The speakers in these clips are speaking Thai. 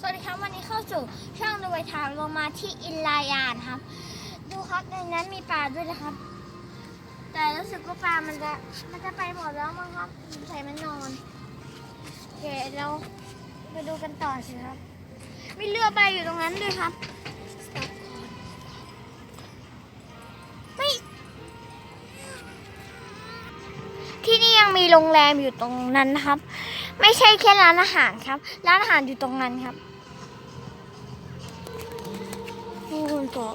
สวัสดีครับวันนี้เข้าสู่ช่องดูไวทางลงมาที่อินลายานครับ ดูครับในนั้นมีปลาด้วยนะครับ แต่รู้สึกว่าปลามันจะมันจะไปหมดแล้วมั้งครับใส่มันนอนโอเคเราไปดูกันต่อสิครับ มีเรือใบอยู่ตรงนั้นด้วยครับ ที่นี่ยังมีโรงแรมอยู่ตรงนั้นนะครับ ไม่ใช่แค่ร้านอาหารครับ ร้านอาหารอยู่ตรงนั้นครับนู่นตัว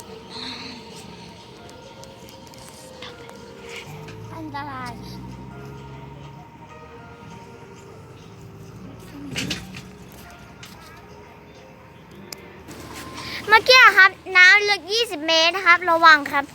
อันตรายเมื่อกี้ครับ น้ำลึก 20 เมตรนะครับ ระวังครับ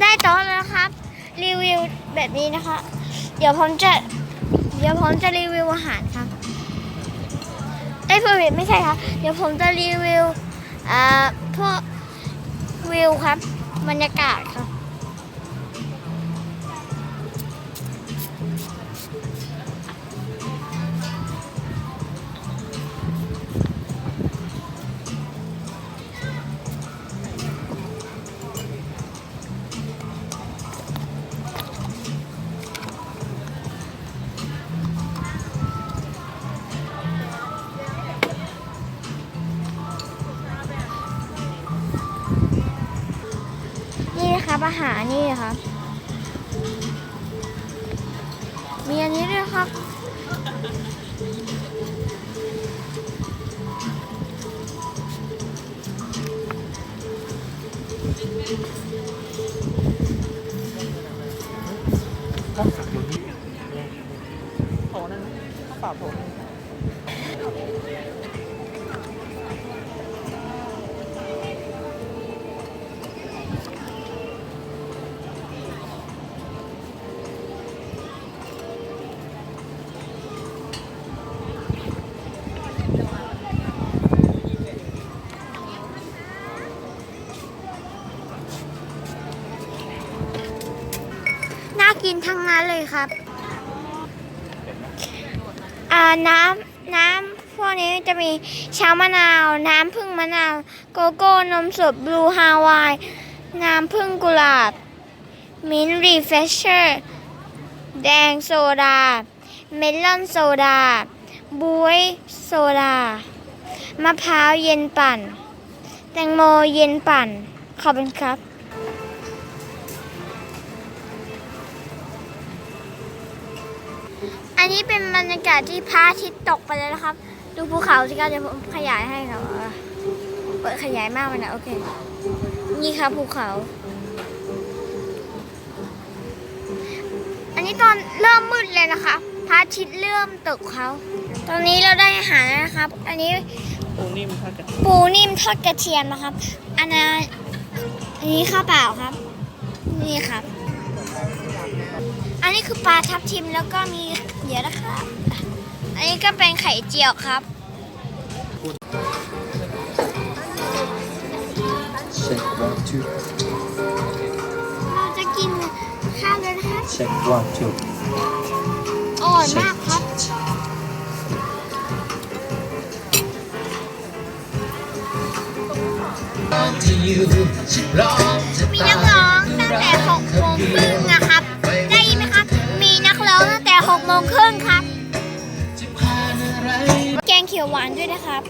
ได้โต๊ะแล้วครับ รีวิวแบบนี้นะคะ เดี๋ยวผมจะ เดี๋ยวผมจะรีวิวอาหารครับไอ้เพื่อนไม่ใช่ครับ เดี๋ยวผมจะรีวิวอ่าพวกวิวครับ บรรยากาศครับ อาหารนี่ครับ มีอันนี้ด้วยครับต้องสักอยู่นี่โถนั่นข้าวเปล่าโถนึง กินทั้งนั้นเลยครับอ่าน้ำน้ำพวกนี้จะมีชามะนาว น้ำผึ้งมะนาว โกโก้นมสดบลูฮาวาย น้ำผึ้งกุหลาบ มิ้นท์รีเฟชเชอร์ แดงโซดา เมลอนโซดาบวยโซดา มะพร้าวเย็นปั่น แตงโมเย็นปั่น ขอบคุณครับ อันนี้เป็นบรรยากาศที่พระอาทิตย์ตกไปแล้วนะครับ ดูภูเขาสิครับเดี๋ยวผมขยายให้ครับอ่าเปิดขยายมากเลยนะโอเค นี่ครับภูเขา อันนี้ตอนเริ่มมืดเลยนะคะพระอาทิตย์เริ่มตกเขา ตอนนี้เราได้อาหารแล้วนะครับ อันนี้ปูนิ่มทอดกระเทียมปูนิ่มทอดกระเทียมนะครับ อันนั้นอันนี้ข้าวเปล่าครับ นี่ครับ อันนี้คือปลาทับทิมแล้วก็มี ก็เป็นไข่เจียวครับ Check one two เราจะกินข้าวเลยนะครับ check one two อร่อยมากครับ มีนักร้องตั้งแต่6โมงครึ่งนะครับ ได้ยินไหมครับ มีนักร้องตั้งแต่6โมงครึ่งครับแก งเขียวหวานด้วยนะครับ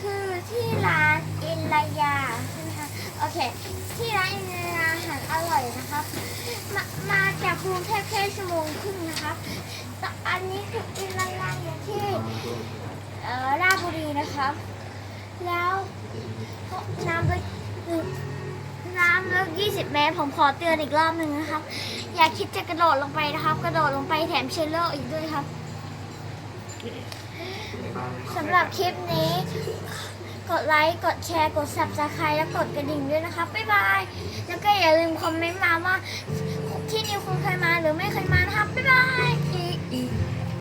คือที่ร้านอินรายาใช่ไหมคะโอเค ที่ร้านอินรายาอาหารอร่อยนะครับ มามาจากกรุงเทพแค่ชั่วโมงครึ่งนะครับแต่อันนี้คืออินรายาอยู่ที่เอ่อราชบุรีนะครับ แล้วน้ำลึกน้ำลึก20 เมตร ผมขอเตือนอีกรอบหนึ่งนะครับ อย่าคิดจะกระโดดลงไปนะครับ กระโดดลงไปแถมเชลเลอร์อีกด้วยครับ สำหรับคลิปนี้ กดไลค์ กดแชร์ กด subscribe และกดกระดิ่งด้วยนะคะ บ๊ายบาย แล้วก็อย่าลืมคอมเมนต์มาว่าที่นิวคุณเคยมาหรือไม่เคยมานะคะ บ๊ายบาย